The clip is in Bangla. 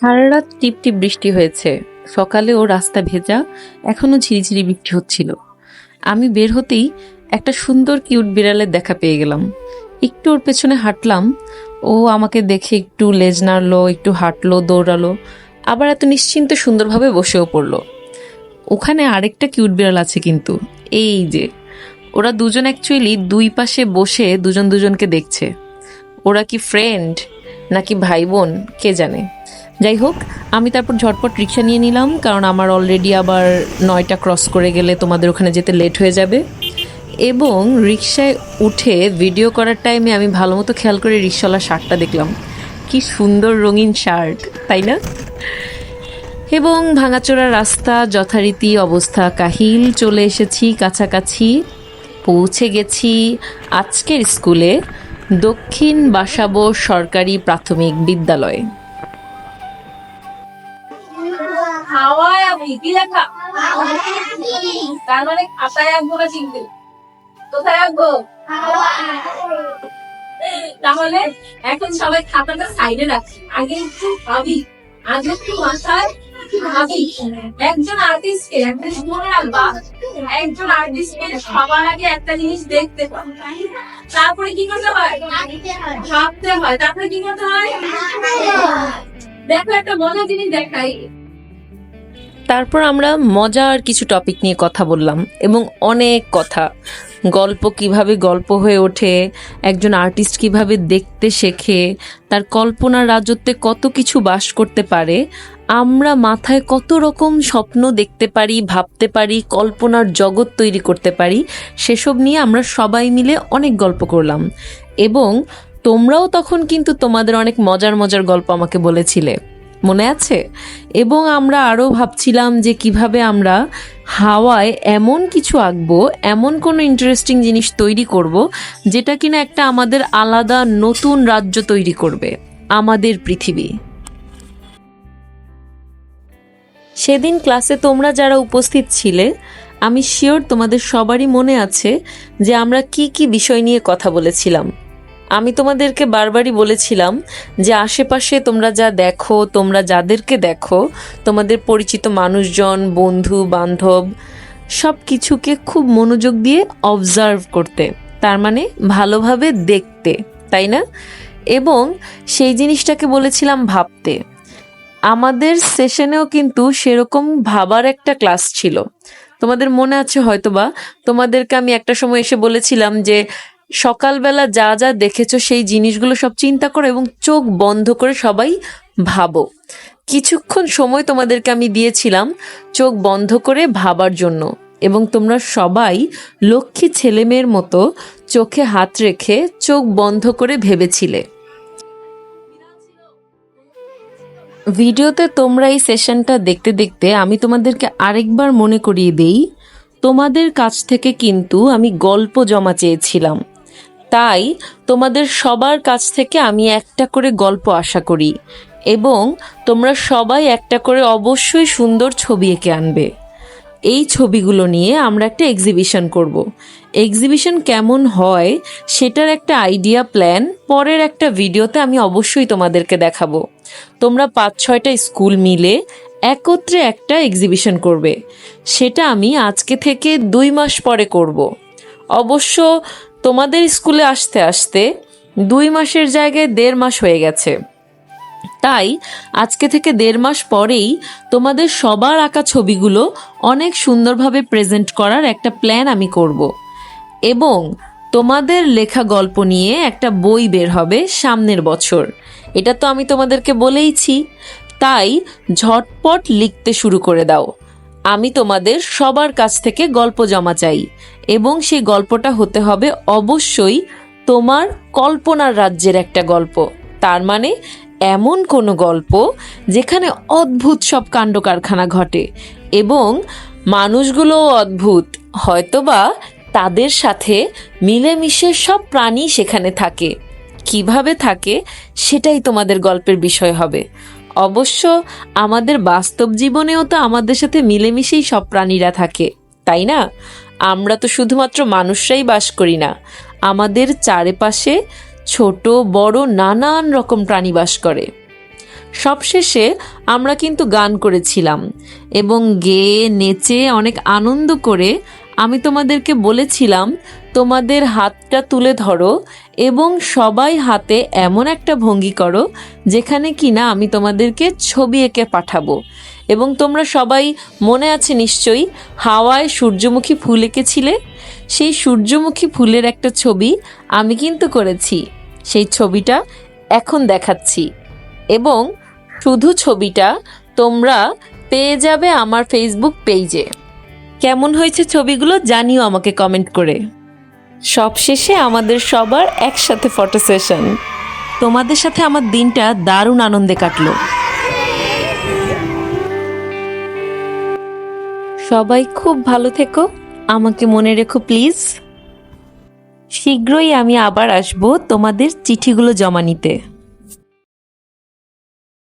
সারা রাত টিপ টিপ বৃষ্টি হয়েছে। সকালেও রাস্তা ভেজা, এখনও ঝিরিঝিরি বৃষ্টি হচ্ছিল। আমি বের হতেই একটা সুন্দর কিউট বিড়ালের দেখা পেয়ে গেলাম। একটু ওর পেছনে হাঁটলাম। ও আমাকে দেখে একটু লেজ নাড়লো, একটু হাঁটলো, দৌড়ালো। আবার এত নিশ্চিন্ত সুন্দরভাবে বসেও পড়ল। ওখানে আরেকটা কিউট বিড়াল আছে কিন্তু, এই যে। ওরা দুজন অ্যাকচুয়ালি দুই পাশে বসে দুজন দুজনকে দেখছে। ওরা কি ফ্রেন্ড নাকি ভাই বোন কে জানে। যাই হোক, আমি তারপর ঝটপট রিক্সা নিয়ে নিলাম, কারণ আমার অলরেডি আবার নয়টা ক্রস করে গেলে তোমাদের ওখানে যেতে লেট হয়ে যাবে। এবং রিক্সায় উঠে ভিডিও করার টাইমে আমি ভালো মতো খেয়াল করে রিক্সাওয়ালা শার্টটা দেখলাম। কি সুন্দর রঙিন শার্ট, তাই না? এবং ভাঙাচোরা রাস্তা, যথারীতি অবস্থা কাহিল, চলে এসেছি, কাছাকাছি, পৌঁছে গেছি আজকের স্কুলে দক্ষিণ বাসাবো সরকারি প্রাথমিক বিদ্যালয়ে। তার মানে খাতায় না কোথায় তাহলে এখন সবাই খাতাটা সাইডে রাখি আগে একটু ভাবি। আগে ভাষায় মাথায় ভাবি, একজন আর্টিস্টকে একটা মনে রাখবা একজন আর্টিস্টকে সবার আগে একটা জিনিস দেখতে হয় তারপরে কি করতে হয়? ভাবতে হয়। তারপরে কি করতে হয়? দেখো একটা মজার জিনিস দেখাই। তারপর আমরা মজার কিছু টপিক নিয়ে কথা বললাম এবং অনেক কথা। গল্প কীভাবে গল্প হয়ে ওঠে, একজন আর্টিস্ট কীভাবে দেখতে শেখে, তার কল্পনার রাজত্বে কত কিছু বাস করতে পারে, আমরা মাথায় কত রকম স্বপ্ন দেখতে পারি, ভাবতে পারি, কল্পনার জগৎ তৈরি করতে পারি, সেসব নিয়ে আমরা সবাই মিলে অনেক গল্প করলাম। এবং তোমরাও তখন কিন্তু তোমাদের অনেক মজার মজার গল্প আমাকে বলেছিলে। মনে আছে? এবং আমরা আরও ভাবছিলাম যে কীভাবে আমরা হাওয়ায় এমন কিছু আঁকবো, এমন কোনো ইন্টারেস্টিং জিনিস তৈরি করব, যেটা কিনা একটা আমাদের আলাদা নতুন রাজ্য তৈরি করবে, আমাদের পৃথিবী। সেদিন ক্লাসে তোমরা যারা উপস্থিত ছিলে, আমি শিওর তোমাদের সবারই মনে আছে যে আমরা কি কি বিষয় নিয়ে কথা বলেছিলাম। আমি তোমাদেরকে বারবারই বলেছিলাম যে আশেপাশে তোমরা যা দেখো, তোমরা যাদেরকে দেখো, তোমাদের পরিচিত মানুষজন, বন্ধু, বান্ধব সব কিছুকে খুব মনোযোগ দিয়ে অবজার্ভ করতে, তার মানে ভালোভাবে দেখতে, তাই না? এবং সেই জিনিসটাকে বলেছিলাম ভাবতে। আমাদের সেশনেও কিন্তু সেরকম ভাবার একটা ক্লাস ছিল। তোমাদের মনে আছে হয়তোবা? তোমাদেরকে আমি একটা সময় এসে বলেছিলাম যে সকালবেলা যা যা দেখেছ, সেই জিনিসগুলো সব চিন্তা করো এবং চোখ বন্ধ করে সবাই ভাবো। কিছুক্ষণ সময় তোমাদেরকে আমি দিয়েছিলাম চোখ বন্ধ করে ভাবার জন্য এবং তোমরা সবাই লক্ষ্মী ছেলেমেয়ের মতো চোখে হাত রেখে চোখ বন্ধ করে ভেবেছিলে। ভিডিওতে তোমরা এই সেশনটা দেখতে দেখতে আমি তোমাদেরকে আরেকবার মনে করিয়ে দেই, তোমাদের কাছ থেকে কিন্তু আমি গল্প জমা চেয়েছিলাম। তাই তোমাদের সবার কাছ থেকে আমি একটা করে গল্প আশা করি এবং তোমরা সবাই একটা করে অবশ্যই সুন্দর ছবি এঁকে আনবে এই ছবিগুলো নিয়ে আমরা একটা এক্সিবিশন করব। এক্সিবিশন কেমন হয় সেটার একটা আইডিয়া প্ল্যান পরের একটা ভিডিওতে আমি অবশ্যই তোমাদেরকে দেখাবো তোমরা পাঁচ ছয়টা স্কুল মিলে একত্রে একটা এক্সিবিশন করবে সেটা আমি আজকে থেকে দুই মাস পরে করব। অবশ্য তোমাদের স্কুলে আসতে আসতে দুই মাসের জায়গায় দেড় মাস হয়ে গেছে। তাই আজকে থেকে দেড় মাস পরেই তোমাদের সবার আঁকা ছবিগুলো অনেক সুন্দরভাবে প্রেজেন্ট করার একটা প্ল্যান আমি করব। এবং তোমাদের লেখা গল্প নিয়ে একটা বই বের হবে সামনের বছর। এটা তো আমি তোমাদেরকে বলেইছি। তাই ঝটপট লিখতে শুরু করে দাও। আমি তোমাদের সবার কাছ থেকে গল্প জমা চাই, এবং সেই গল্পটা হতে হবে অবশ্যই তোমার কল্পনার রাজ্যের একটা গল্প। তার মানে এমন কোনো গল্প যেখানে অদ্ভুত সব কাণ্ড কারখানা ঘটে, এবং মানুষগুলোও অদ্ভুত, হয়তোবা তাদের সাথে মিলেমিশে সব প্রাণী সেখানে থাকে। কীভাবে থাকে, সেটাই তোমাদের গল্পের বিষয় হবে। অবশ্য আমাদের বাস্তব জীবনেও তো আমাদের সাথে মিলেমিশেই সব প্রাণীরা থাকে, তাই না? আমরা তো শুধুমাত্র মানুষরাই বাস করি না, আমাদের চারপাশে ছোট, বড়, নানান রকম প্রাণী বাস করে। সবশেষে আমরা কিন্তু গান করেছিলাম এবং গেয়ে, নেচে অনেক আনন্দ করে আমি তোমাদেরকে বলেছিলাম, তোমাদের হাতটা তুলে ধরো এবং সবাই হাতে এমন একটা ভঙ্গি করো যেখানে কিনা আমি তোমাদেরকে ছবি এঁকে পাঠাবো। এবং তোমরা সবাই মনে আছে নিশ্চয়ই, হাওয়ায় সূর্যমুখী ফুল এঁকেছিলে? সেই সূর্যমুখী ফুলের একটা ছবি আমি কিন্তু করেছি। সেই ছবিটা এখন দেখাচ্ছি। এবং শুধু ছবিটা, তোমরা পেয়ে যাবে আমার ফেসবুক পেজে কেমন হয়েছে ছবিগুলো জানিও আমাকে কমেন্ট করে। সবশেষে আমাদের সবার একসাথে ফটো সেশন তোমাদের সাথে আমার দিনটা দারুণ আনন্দে কাটলো। সবাই খুব ভালো থেকো। আমাকে মনে রেখো প্লিজ শীঘ্রই আমি আবার আসব তোমাদের চিঠিগুলো জমা নিতে।